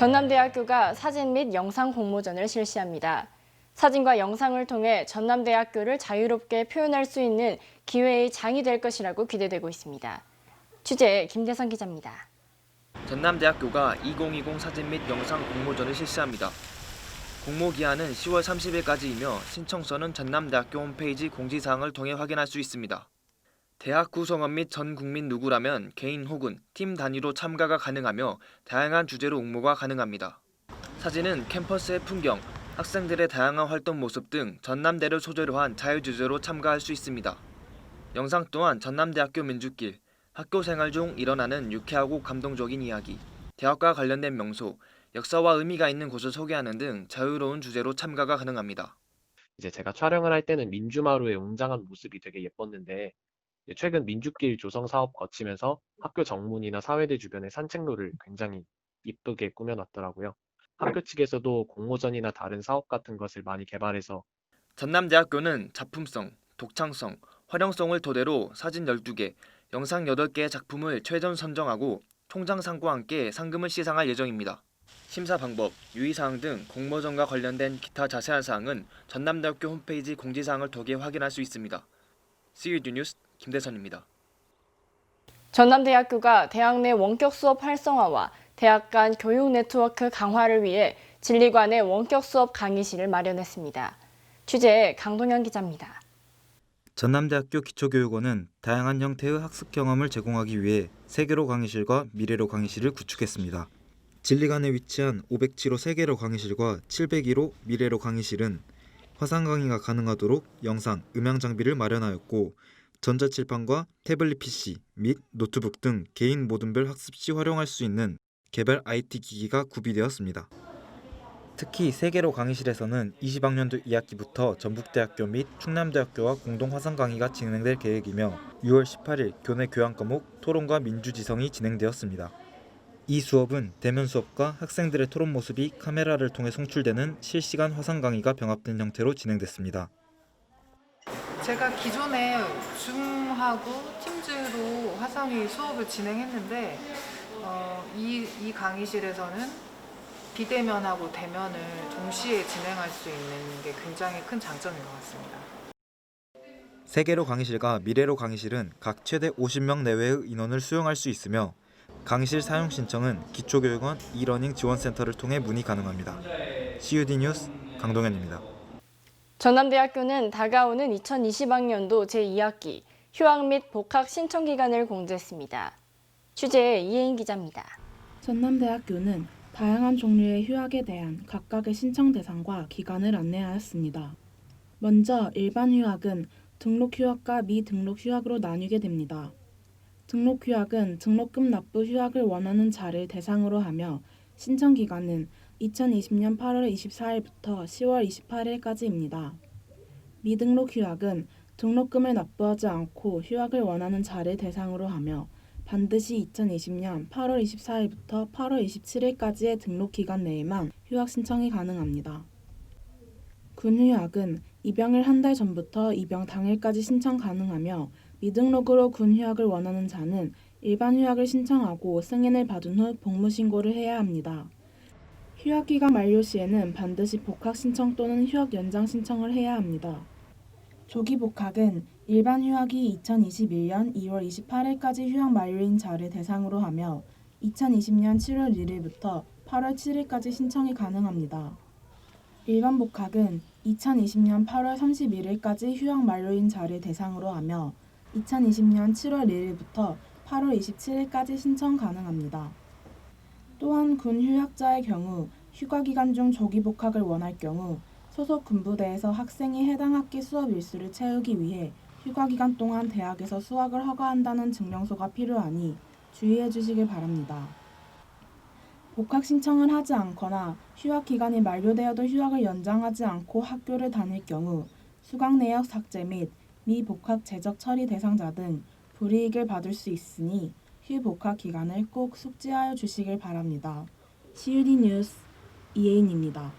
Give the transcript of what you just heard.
전남대학교가 사진 및 영상 공모전을 실시합니다. 사진과 영상을 통해 전남대학교를 자유롭게 표현할 수 있는 기회의 장이 될 것이라고 기대되고 있습니다. 취재 김대선 기자입니다. 전남대학교가 2020 사진 및 영상 공모전을 실시합니다. 공모 기한은 10월 30일까지이며 신청서는 전남대학교 홈페이지 공지사항을 통해 확인할 수 있습니다. 대학 구성원 및 전 국민 누구라면 개인 혹은 팀 단위로 참가가 가능하며 다양한 주제로 응모가 가능합니다. 사진은 캠퍼스의 풍경, 학생들의 다양한 활동 모습 등 전남대를 소재로 한 자유주제로 참가할 수 있습니다. 영상 또한 전남대학교 민주길, 학교 생활 중 일어나는 유쾌하고 감동적인 이야기, 대학과 관련된 명소, 역사와 의미가 있는 곳을 소개하는 등 자유로운 주제로 참가가 가능합니다. 이제 제가 촬영을 할 때는 민주마루의 웅장한 모습이 되게 예뻤는데 최근 민주길 조성 사업 거치면서 학교 정문이나 사회대 주변의 산책로를 굉장히 이쁘게 꾸며놨더라고요. 학교 측에서도 공모전이나 다른 사업 같은 것을 많이 개발해서 전남대학교는 작품성, 독창성, 활용성을 토대로 사진 12개, 영상 8개의 작품을 최전 선정하고 총장상과 함께 상금을 시상할 예정입니다. 심사 방법, 유의사항 등 공모전과 관련된 기타 자세한 사항은 전남대학교 홈페이지 공지사항을 통해 확인할 수 있습니다. CUD 뉴스 김대선입니다. 전남대학교가 대학 내 원격 수업 활성화와 대학 간 교육 네트워크 강화를 위해 진리관의 원격 수업 강의실을 마련했습니다. 취재 강동현 기자입니다. 전남대학교 기초교육원은 다양한 형태의 학습 경험을 제공하기 위해 세계로 강의실과 미래로 강의실을 구축했습니다. 진리관에 위치한 507호 세계로 강의실과 702호 미래로 강의실은 화상 강의가 가능하도록 영상, 음향 장비를 마련하였고 전자칠판과 태블릿 PC 및 노트북 등 개인 모둠별 학습 시 활용할 수 있는 개별 IT 기기가 구비되었습니다. 특히 세계로 강의실에서는 20학년도 2학기부터 전북대학교 및 충남대학교와 공동 화상 강의가 진행될 계획이며 6월 18일 교내 교양 과목 토론과 민주지성이 진행되었습니다. 이 수업은 대면 수업과 학생들의 토론 모습이 카메라를 통해 송출되는 실시간 화상 강의가 병합된 형태로 진행됐습니다. 제가 기존에 줌하고 팀즈로 화상위 수업을 진행했는데 어, 이, 이 강의실에서는 비대면하고 대면을 동시에 진행할 수 있는 게 굉장히 큰 장점인 것 같습니다. 세계로 강의실과 미래로 강의실은 각 최대 50명 내외의 인원을 수용할 수 있으며 강의실 사용 신청은 기초교육원 이러닝 지원센터를 통해 문의 가능합니다. CUD 뉴스 강동현입니다. 전남대학교는 다가오는 2020학년도 제2학기 휴학 및 복학 신청 기간을 공지했습니다. 취재 이혜인 기자입니다. 전남대학교는 다양한 종류의 휴학에 대한 각각의 신청 대상과 기간을 안내하였습니다. 먼저 일반 휴학은 등록 휴학과 미등록 휴학으로 나뉘게 됩니다. 등록 휴학은 등록금 납부 휴학을 원하는 자를 대상으로 하며 신청 기간은 2020년 8월 24일부터 10월 28일까지입니다. 미등록 휴학은 등록금을 납부하지 않고 휴학을 원하는 자를 대상으로 하며 반드시 2020년 8월 24일부터 8월 27일까지의 등록 기간 내에만 휴학 신청이 가능합니다. 군휴학은 입영을 한 달 전부터 입영 당일까지 신청 가능하며 미등록으로 군휴학을 원하는 자는 일반 휴학을 신청하고 승인을 받은 후 복무 신고를 해야 합니다. 휴학 기간 만료 시에는 반드시 복학 신청 또는 휴학 연장 신청을 해야 합니다. 조기 복학은 일반 휴학이 2021년 2월 28일까지 휴학 만료인 자를 대상으로 하며 2020년 7월 1일부터 8월 7일까지 신청이 가능합니다. 일반 복학은 2020년 8월 31일까지 휴학 만료인 자를 대상으로 하며 2020년 7월 1일부터 8월 27일까지 신청 가능합니다. 또한 군 휴학자의 경우 휴가 기간 중 조기 복학을 원할 경우 소속 군부대에서 학생이 해당 학기 수업 일수를 채우기 위해 휴가 기간 동안 대학에서 수학을 허가한다는 증명서가 필요하니 주의해 주시길 바랍니다. 복학 신청을 하지 않거나 휴학 기간이 만료되어도 휴학을 연장하지 않고 학교를 다닐 경우 수강 내역 삭제 및 미복학 재적 처리 대상자 등 불이익을 받을 수 있으니 휴복학 기간을 꼭 숙지하여 주시길 바랍니다. CUD 뉴스 이혜인입니다.